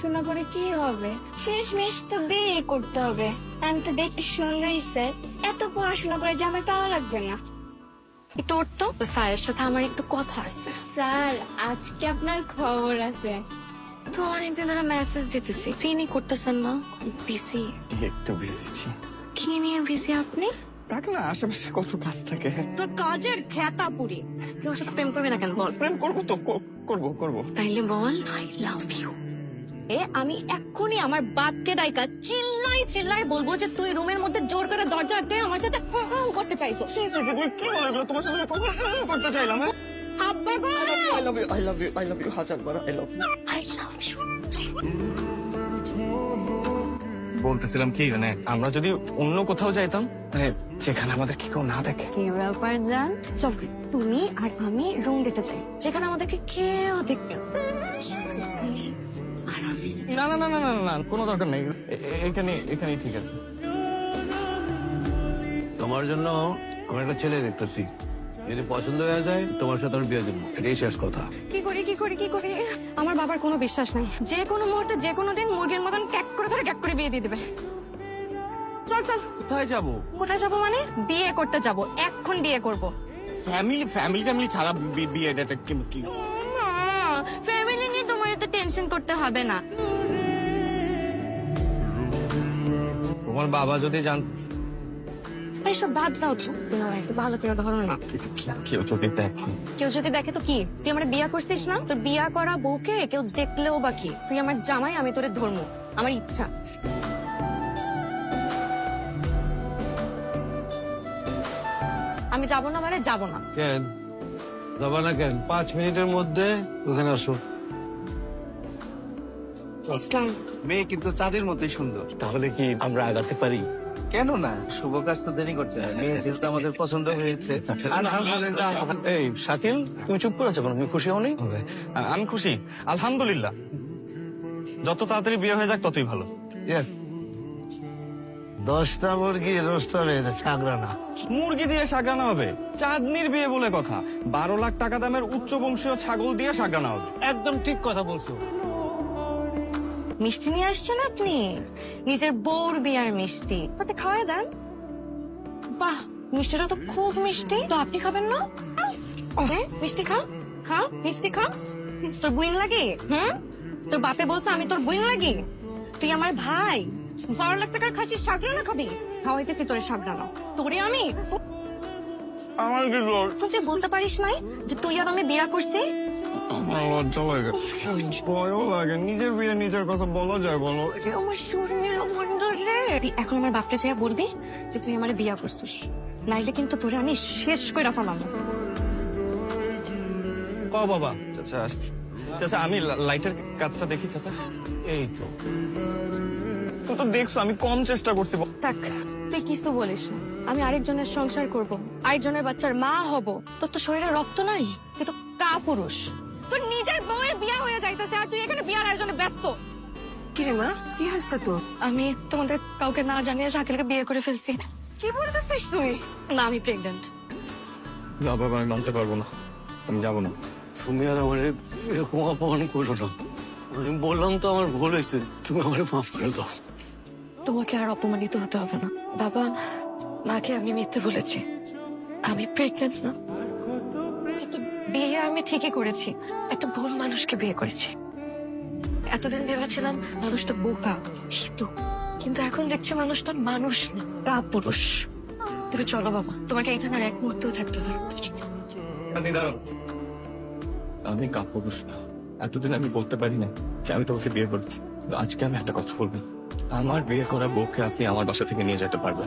পড়াশোনা করে কি হবে? শেষ মেশ তো বিয়ে করতে হবে। আমি তো দেখতে সুন্দরই স্যার। এত পড়াশোনা করে জামাই পাওয়া লাগবে না। একটু উঠতো তো? স্যারের সাথে আমার একটু কথা আছে। স্যার আজকে আপনার খবর আছে। তো অনেকদিন ধরে মেসেজ দিতেছি। সিনই করতেছেন না? বিসি একটু বিজি কি নিয়ে বিসি আপনি? তাকে না আশেপাশে কত কাজ থাকে। তোর কাজের খেতা পুরি। তোর সাথে প্রেম করবি না কেন বল? প্রেম করব তো করব করব। তাইলে বল আই লাভ ইউ এ আমি এক্ষুনি আমার বাপকে ডাইকা চিল্লাই চিল্লাই বলব যে তুই রুমের মধ্যে জোর করে দরজা আটকে আমার সাথে উম উম করতে চাইছো ছি, ছি, ছি, তুমি কি বলে এগুলো? তোমার সাথে আমি কখন প্রেম করতে চাইলাম? আব্বা গো I love you, I love you, I love you, হাজার বার I love you. I love you বলতেছিলাম কি মানে আমরা যদি অন্য কোথাও যাইতাম মানে যেখানে আমাদের কি কেউ না দেখে কি ব্যাপার জান চল তুমি আর আমি রুম দিতে চাই যেখানে আমাদেরকে কেউ দেখবে না। না না না না কোনো দরকার নেই। এখানে এখানেই ঠিক আছে। তোমার জন্য আমার একটা ছেলে দেখতেছি। যদি পছন্দ হয়ে যায় তোমার সাথে আমি বিয়ে দেবো। এটাই শেষ কথা। কি করি কি করি কি করি? আমার বাবার কোনো বিশ্বাস নাই। যে কোনো মুহূর্তে যে কোনো দিন মুরগির মতন ক্যাক করে ধরে ক্যাক করে বিয়ে দিয়ে দেবে। চল চল। কোথায় যাব? কোথায় যাব মানে? বিয়ে করতে যাব। এখন বিয়ে করব। ফ্যামিলি ফ্যামিলি ট্যামিলি ছাড়া বিয়ে এটা কি কি ফ্যামিলি নিয়ে তোমার এত টেনশন করতে হবে না। তোমার বাবা যদি জান এইসব বাদ দাও তো একটু ভালো করে ধরো না। কেউ যদি দেখে। কেউ যদি দেখে তো কি? তুই আমার বিয়া করছিস না? তোর বিয়া করা বউকে কেউ দেখলেও বা কি? তুই আমার জামাই আমি তোরে ধর্ম আমার ইচ্ছা। আমি যাব না মানে যাব না। কেন? যাবা না কেন? পাঁচ মিনিটের মধ্যে ওখানে আসো। ইসলাম। মেয়ে কিন্তু চাঁদের মতোই সুন্দর। তাহলে কি আমরা আগাতে পারি? কেন না? শুভ কাজ তো দেরি করতে হয়। মেয়ে যেহেতু আমাদের পছন্দ হয়েছে। এই শাকিল তুমি চুপ করে আছো তুমি খুশি হওনি? আমি খুশি। আলহামদুলিল্লাহ। যত তাড়াতাড়ি বিয়ে হয়ে যাক ততই ভালো। ইয়েস দশটা মুরগি রোস্ট হয়েছে ছাগরানা মুরগি দিয়ে সাগরানা হবে। চাঁদনির বিয়ে বলে কথা। বারো লাখ টাকা দামের উচ্চ বংশীয় ছাগল দিয়ে সাগরানা হবে। একদম ঠিক কথা বলছো। মিষ্টি নিয়ে আসছেন আপনি? নিজের বউর বিয়ার মিষ্টি। তাতে খাওয়াই দেন। বাহ মিষ্টিটা তো খুব মিষ্টি। তো আপনি খাবেন না? মিষ্টি খা খা মিষ্টি খা। তোর বুইন লাগে? হুম? তোর বাপে বলছে আমি তোর বুইন লাগি। তুই আমার ভাই। বারো লাখ টাকার খাসির সাগরানা খাবি? খাওয়াইতেছি তোরে সাগরানা তোরে আমি? আমার কি? তুই বলতে পারিস নাই যে তুই আর আমি বিয়া করছি? আমার লজ্জা লাগে। ভয়ও লাগে। নিজের বিয়ে নিজের কথা বলা যায় বলো। আমার শরীরের বন্ধু রে এখন আমার চাইয়া বলবি যে তুই আমার বিয়া করছিস নাইলে কিন্তু তোরে আমি শেষ করে ফেলাম ক বাবা? চাচা চাচা আমি লাইটের কাজটা দেখি চাচা। এই তো। তুই তো দেখছ আমি কম চেষ্টা করছি থাক তুই কিছু বলিস না। আমি আরেকজনের সংসার করব আরেকজনের বাচ্চার মা হব। তোর তো শরীরে রক্ত নাই তুই তো কা পুরুষ তোর নিজের বউয়ের বিয়া হয়ে যাইতেছে আর তুই এখানে বিয়ার আয়োজনে ব্যস্ত। কিরে মা? কি হচ্ছে তোর আমি তোমাদের কাউকে না জানিয়ে শাকিলকে বিয়ে করে ফেলছি। কি বলতেছিস তুই? না আমি প্রেগনেন্ট না বাবা আমি মানতে পারব না। আমি যাব না। তুমি আর আমার এরকম অপমান করো না। আমি বললাম তো আমার ভুল হয়েছে। তুমি আমার মাফ করে দাও। তোমাকে আর অপমানিত হতে হবে না। বাবা মাকে আমি মিথ্যে বলেছি। আমি প্রেগনেন্ট না। বিয়ে আমি ঠিকই করেছি। একটা ভুল মানুষকে বিয়ে করেছি। এতদিন ভেবেছিলাম মানুষটা বোকা কিন্তু এখন দেখছি মানুষটা মানুষ না পুরুষ তুমি চলো বাবা, তোমাকে এখানে আর এক মুহূর্তেও থাকতে হবে। আমি কাপুরুষ না। এতদিন আমি বলতে পারি না যে আমি তোমাকে বিয়ে করেছি। আজকে আমি একটা কথা বলব। আমার বিয়ে করা বউকে আপনি আমার বাসা থেকে নিয়ে যেতে পারবেন।